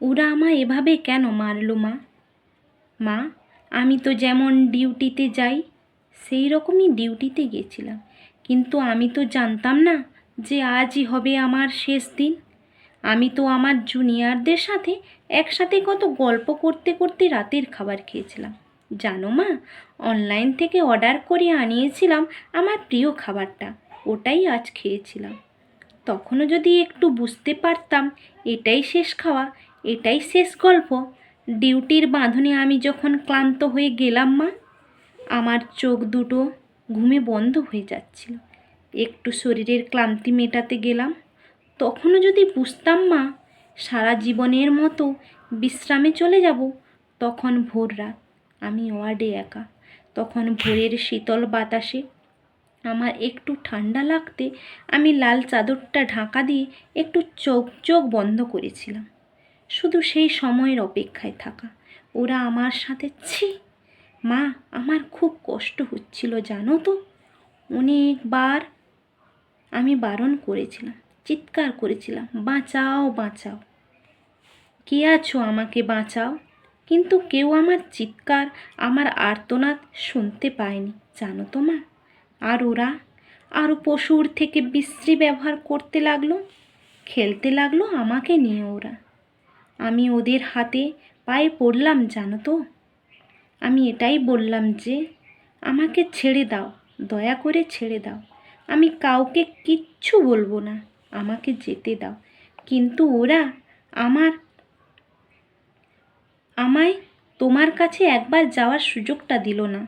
ওরা আমায় এভাবে কেন মারলো মা? মা, আমি তো যেমন ডিউটিতে যাই, সেই রকমই ডিউটিতে গেছিলাম। কিন্তু আমি তো জানতাম না যে আজই হবে আমার শেষ দিন। আমি তো আমার জুনিয়রদের সাথে একসাথে কত গল্প করতে করতে রাতের খাবার খেয়েছিলাম। জানো মা, অনলাইন থেকে অর্ডার করে আনিয়েছিলাম আমার প্রিয় খাবারটা, ওটাই আজ খেয়েছিলাম। তখনও যদি একটু বুঝতে পারতাম, এটাই শেষ খাওয়া এটাই শেষ গল্প। ডিউটির বাঁধনে আমি যখন ক্লান্ত হয়ে গেলাম মা, আমার চোখ দুটো ঘুমে বন্ধ হয়ে যাচ্ছিল। একটু শরীরের ক্লান্তি মেটাতে গেলাম। তখনও যদি বুঝতাম মা, সারা জীবনের মতো বিশ্রামে চলে যাব, তখন ভোর রাত আমি ওয়ার্ডে একা। তখন ভোরের শীতল বাতাসে আমার একটু ঠান্ডা লাগতে আমি লাল চাদরটা ঢাকা দিয়ে একটু চোখ চোখ বন্ধ করেছিলাম। শুধু সেই সময়ের অপেক্ষায় থাকা। ওরা আমার সাথে, ছি, মা, আমার খুব কষ্ট হচ্ছিল, জানো তো? অনেকবার আমি বারণ করেছিলাম, চিৎকার করেছিলাম, বাঁচাও বাঁচাও। কে আছো আমাকে বাঁচাও? কিন্তু কেউ আমার চিৎকার, আমার আর্তনাদ শুনতে পায়নি, জানো তো মা? আর ওরা আরও পশুর থেকে বিশ্রী ব্যবহার করতে লাগল, খেলতে লাগল আমাকে নিয়ে ওরা। আমি ওদের হাতে পায়ে পড়লাম, জানো তো? আমি এটাই বললাম যে, আমাকে ছেড়ে দাও, দয়া করে ছেড়ে দাও। আমি কাউকে কিচ্ছু বলব না, আমাকে যেতে দাও। কিন্তু ওরা আমার, আমায় তোমার কাছে একবার যাওয়ার সুযোগটা দিল না।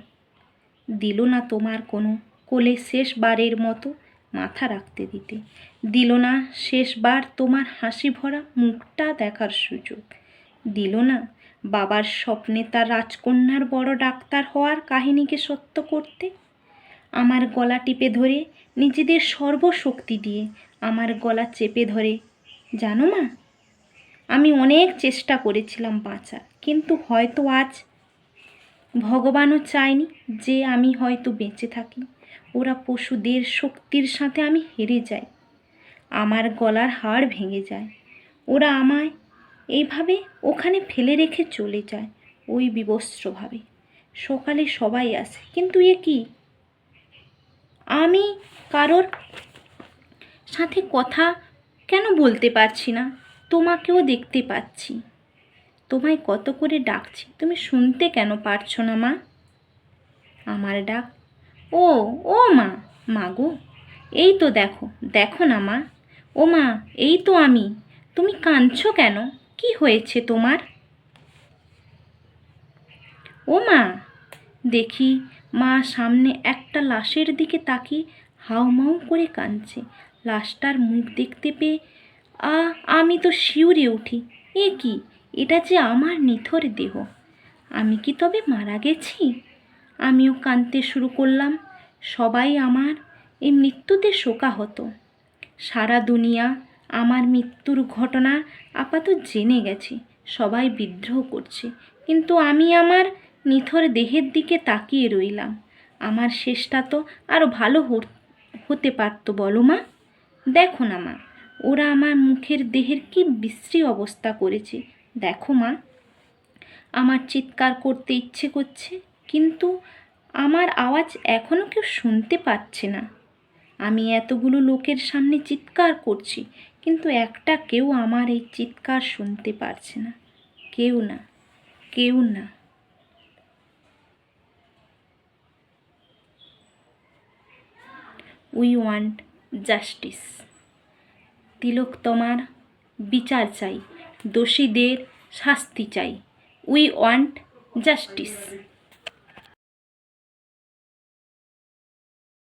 দিল না তোমার কোনো কোলে শেষবারের মতো। মাথা রাখতে দিতে। দিল না শেষবার তোমার হাসি ভরা মুখটা দেখার সুযোগ। দিল না বাবার স্বপ্নে তার রাজকন্যার বড় ডাক্তার হওয়ার কাহিনীকে সত্য করতে? আমার গলা টিপে ধরে নিজেদের সর্বশক্তি দিয়ে আমার গলা চেপে ধরে, জানো মা, আমি অনেক চেষ্টা করেছিলাম বাঁচার, কিন্তু হয়তো আজ ভগবানও চায়নি যে আমি হয়তো বেঁচে থাকি। ওরা পশুদের শক্তির সাথে আমি হেরে যাই। আমার গলার হাড় ভেঙে যায়। ওরা আমায় এইভাবে ওখানে ফেলে রেখে চলে যায়, ওই বিবস্ত্রভাবে। সকালে সবাই আসে, কিন্তু এ কি? আমি কারোর সাথে কথা কেন বলতে পারছি না? তোমাকেও দেখতে পাচ্ছি। তোমায় কত করে ডাকছি, তুমি শুনতে কেন পারছ না, মা? আমার ডাক ও ও মা মা গো, এই তো দেখো দেখো না মা। ও মা, এই তো আমি, তুমি কাঁদছ কেন? কি হয়েছে তোমার? ও মা, দেখি, মা সামনে একটা লাশের দিকে তাকিয়ে হাউমাউ করে কাঁদছে। লাশটার মুখ দেখতে পেয়ে, আ, আমি তো শিউরে উঠি, এ কি? এটা যে আমার নিথর দেহ। আমি কি তবে মারা গেছি? আমিও কাঁদতে শুরু করলাম। সবাই আমার এই মৃত্যুতে শোকাহত। সারা দুনিয়া আমার মৃত্যুর ঘটনা আপাতত জেনে গেছে। সবাই বিদ্রোহ করছে। কিন্তু আমি আমার নিথর দেহের দিকে তাকিয়ে রইলাম। আমার শেষটা তো আরও ভালো হতে পারতো, বলো মা? দেখো না মা, ওরা আমার মুখের দেহের কি বিশ্রী অবস্থা করেছে। দেখো মা, আমার চিৎকার করতে ইচ্ছে করছে। কিন্তু আমার আওয়াজ এখনও কেউ শুনতে পাচ্ছে না। আমি এতগুলো লোকের সামনে চিৎকার করছি, কিন্তু একটা কেউ আমার এই চিৎকার শুনতে পারছে না। কেউ না কেউ না। We want justice. তিলক, তোমার বিচার চাই, দোষীদের শাস্তি চাই। We want justice.